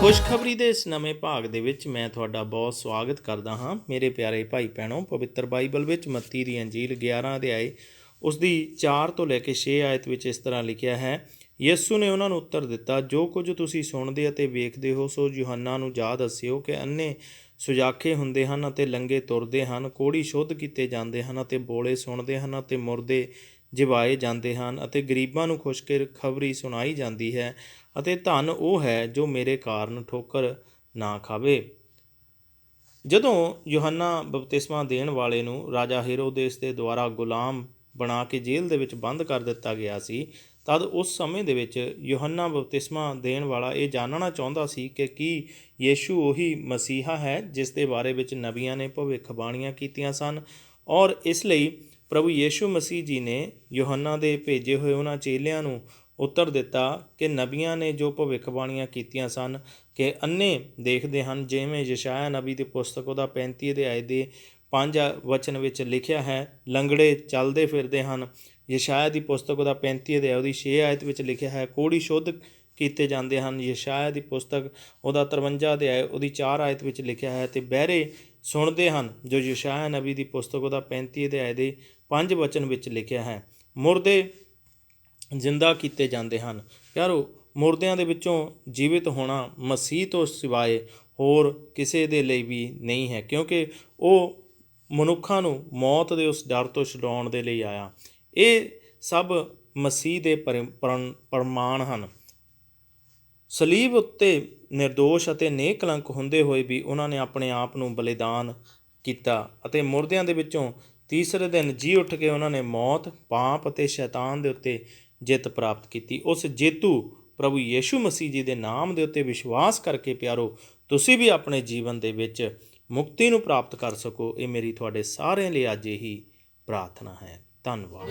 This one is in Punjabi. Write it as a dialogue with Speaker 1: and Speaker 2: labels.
Speaker 1: ਖੁਸ਼ਖਬਰੀ ਦੇ ਇਸ ਨਵੇਂ ਭਾਗ ਦੇ ਵਿੱਚ ਮੈਂ ਤੁਹਾਡਾ ਬਹੁਤ ਸਵਾਗਤ ਕਰਦਾ ਹਾਂ ਮੇਰੇ ਪਿਆਰੇ ਭਾਈ ਭੈਣੋ ਪਵਿੱਤਰ ਬਾਈਬਲ ਵਿੱਚ ਮੱਤੀ ਦੀ ਅੰਜੀਲ 11 ਅਧਿਆਏ ਉਸ ਦੀ 4 ਤੋਂ ਲੈ ਕੇ 6 ਆਇਤ ਵਿੱਚ ਇਸ ਤਰ੍ਹਾਂ ਲਿਖਿਆ ਹੈ, ਯਿਸੂ ਨੇ ਉਹਨਾਂ ਨੂੰ ਉੱਤਰ ਦਿੱਤਾ, ਜੋ ਕੁਝ ਤੁਸੀਂ ਸੁਣਦੇ ਅਤੇ ਵੇਖਦੇ ਹੋ, ਸੋ ਯੋਹੰਨਾ ਨੂੰ ਜਾ ਦੱਸਿਓ ਕਿ ਅੰਨੇ ਸੁਜਾਖੇ ਹੁੰਦੇ ਹਨ ਅਤੇ ਲੰਗੇ ਤੁਰਦੇ ਹਨ, ਕੋੜੀ ਸ਼ੁੱਧ ਕੀਤੇ ਜਾਂਦੇ ਹਨ ਅਤੇ ਬੋਲੇ ਸੁਣਦੇ ਹਨ ਅਤੇ ਮੁਰਦੇ ਜਿਵਾਏ ਜਾਂਦੇ ਹਨ ਅਤੇ ਗਰੀਬਾਂ ਨੂੰ ਖੁਸ਼ਕਿਰ ਖਬਰੀ ਸੁਣਾਈ ਜਾਂਦੀ ਹੈ ਅਤੇ ਧਨ ਉਹ ਹੈ ਜੋ ਮੇਰੇ ਕਾਰਨ ਠੋਕਰ ਨਾ ਖਾਵੇ। ਜਦੋਂ ਯੋਹੰਨਾ ਬਪਤਿਸਮਾ ਦੇਣ ਵਾਲੇ ਨੂੰ ਰਾਜਾ ਹੈਰੋਦੇਸ ਦੇ ਦੁਆਰਾ ਗੁਲਾਮ ਬਣਾ ਕੇ ਜੇਲ੍ਹ ਦੇ ਵਿੱਚ ਬੰਦ ਕਰ ਦਿੱਤਾ ਗਿਆ ਸੀ। ਤਦ ਉਸ ਸਮੇਂ ਦੇ ਵਿੱਚ ਯੋਹੰਨਾ ਬਪਤਿਸਮਾ ਦੇਣ ਵਾਲਾ ਇਹ ਜਾਣਨਾ ਚਾਹੁੰਦਾ ਸੀ ਕਿ ਕੀ ਯੀਸ਼ੂ ਉਹੀ ਮਸੀਹਾ ਹੈ ਜਿਸ ਦੇ ਬਾਰੇ ਵਿੱਚ ਨਬੀਆਂ ਨੇ ਭਵਿੱਖਬਾਣੀਆਂ ਕੀਤੀਆਂ ਸਨ ਔਰ ਇਸ ਲਈ ਪ੍ਰਭੂ ਯੀਸ਼ੂ ਮਸੀਹ ਜੀ ਨੇ ਯੋਹੰਨਾ ਦੇ ਭੇਜੇ ਹੋਏ ਉਹਨਾਂ ਚੇਲਿਆਂ ਨੂੰ ਉੱਤਰ ਦਿੱਤਾ ਕਿ ਨਬੀਆਂ ਨੇ ਜੋ ਭਵਿੱਖਬਾਣੀਆਂ ਕੀਤੀਆਂ ਸਨ ਕਿ ਅੰਨੇ ਦੇਖਦੇ ਹਨ ਜਿਵੇਂ ਯਸ਼ਾਇਆ ਨਬੀ ਦੀ ਪੁਸਤਕ ਉਹਦਾ 35 ਅਧਿਆਏ ਦੇ ਪੰਜ ਵਚਨ ਵਿੱਚ ਲਿਖਿਆ ਹੈ, ਲੰਗੜੇ ਚੱਲਦੇ ਫਿਰਦੇ ਹਨ। ਯਸ਼ਾਇਆ ਦੀ ਪੁਸਤਕ ਉਹਦਾ 35 ਅਧਿਆਇ, ਉਹਦੀ 6 ਆਇਤ ਵਿੱਚ ਲਿਖਿਆ ਹੈ, ਕੋੜੀ ਸ਼ੁੱਧ ਕੀਤੇ ਜਾਂਦੇ ਹਨ। ਯਸ਼ਾਇਆ ਦੀ ਪੁਸਤਕ ਉਹਦਾ 53 ਅਧਿਆਇ, ਉਹਦੀ 4 ਆਇਤ ਵਿੱਚ ਲਿਖਿਆ ਹੈ ਤੇ ਬਹਿਰੇ ਸੁਣਦੇ ਹਨ, ਜੋ ਯਸ਼ਾਇਆ ਨਬੀ ਦੀ ਪੁਸਤਕ ਉਹਦਾ 35 ਅਧਿਆਇ ਦੇ 5 ਵਚਨ ਵਿੱਚ ਲਿਖਿਆ ਹੈ। ਮੁਰਦੇ ਜ਼ਿੰਦਾ ਕੀਤੇ ਜਾਂਦੇ ਹਨ। ਯਾਰੋ ਮੁਰਦਿਆਂ ਦੇ ਵਿੱਚੋਂ ਜੀਵਿਤ ਹੋਣਾ ਮਸੀਹ ਤੋਂ ਸਿਵਾਏ ਹੋਰ ਕਿਸੇ ਦੇ ਲਈ ਵੀ ਨਹੀਂ ਹੈ, ਕਿਉਂਕਿ ਉਹ ਮਨੁੱਖਾਂ ਨੂੰ ਮੌਤ ਦੇ ਉਸ ਡਰ ਤੋਂ ਛਡਾਉਣ ਦੇ ਲਈ ਆਇਆ। ਇਹ ਸਭ ਮਸੀਹ ਦੇ ਪਰਿ- ਪ੍ਰਣ- ਪ੍ਰਮਾਣ ਹਨ। ਸਲੀਬ ਉੱਤੇ નિર્ਦੋਸ਼ ਅਤੇ ਨੇਕਲੰਕ ਹੁੰਦੇ ਹੋਏ ਵੀ ਉਹਨਾਂ ਨੇ ਆਪਣੇ ਆਪ ਨੂੰ ਬਲੀਦਾਨ ਕੀਤਾ ਅਤੇ ਮੁਰਦਿਆਂ ਦੇ ਵਿੱਚੋਂ ਤੀਸਰੇ ਦਿਨ ਜੀ ਉੱਠ ਕੇ ਉਹਨਾਂ ਨੇ ਮੌਤ, ਪਾਪ ਅਤੇ ਸ਼ੈਤਾਨ ਦੇ ਉੱਤੇ ਜਿੱਤ ਪ੍ਰਾਪਤ ਕੀਤੀ। ਉਸ ਜੇਤੂ ਪ੍ਰਭੂ ਯੀਸ਼ੂ ਮਸੀਹ ਜੀ ਦੇ ਨਾਮ ਦੇ ਉੱਤੇ ਵਿਸ਼ਵਾਸ ਕਰਕੇ ਪਿਆਰੋ, ਤੁਸੀਂ ਵੀ ਆਪਣੇ ਜੀਵਨ ਦੇ ਵਿੱਚ ਮੁਕਤੀ ਨੂੰ ਪ੍ਰਾਪਤ ਕਰ ਸਕੋ, ਇਹ ਮੇਰੀ ਤੁਹਾਡੇ ਸਾਰਿਆਂ ਲਈ ਅੱਜ ਇਹੀ ਪ੍ਰਾਰਥਨਾ ਹੈ। ਧੰਨਵਾਦ।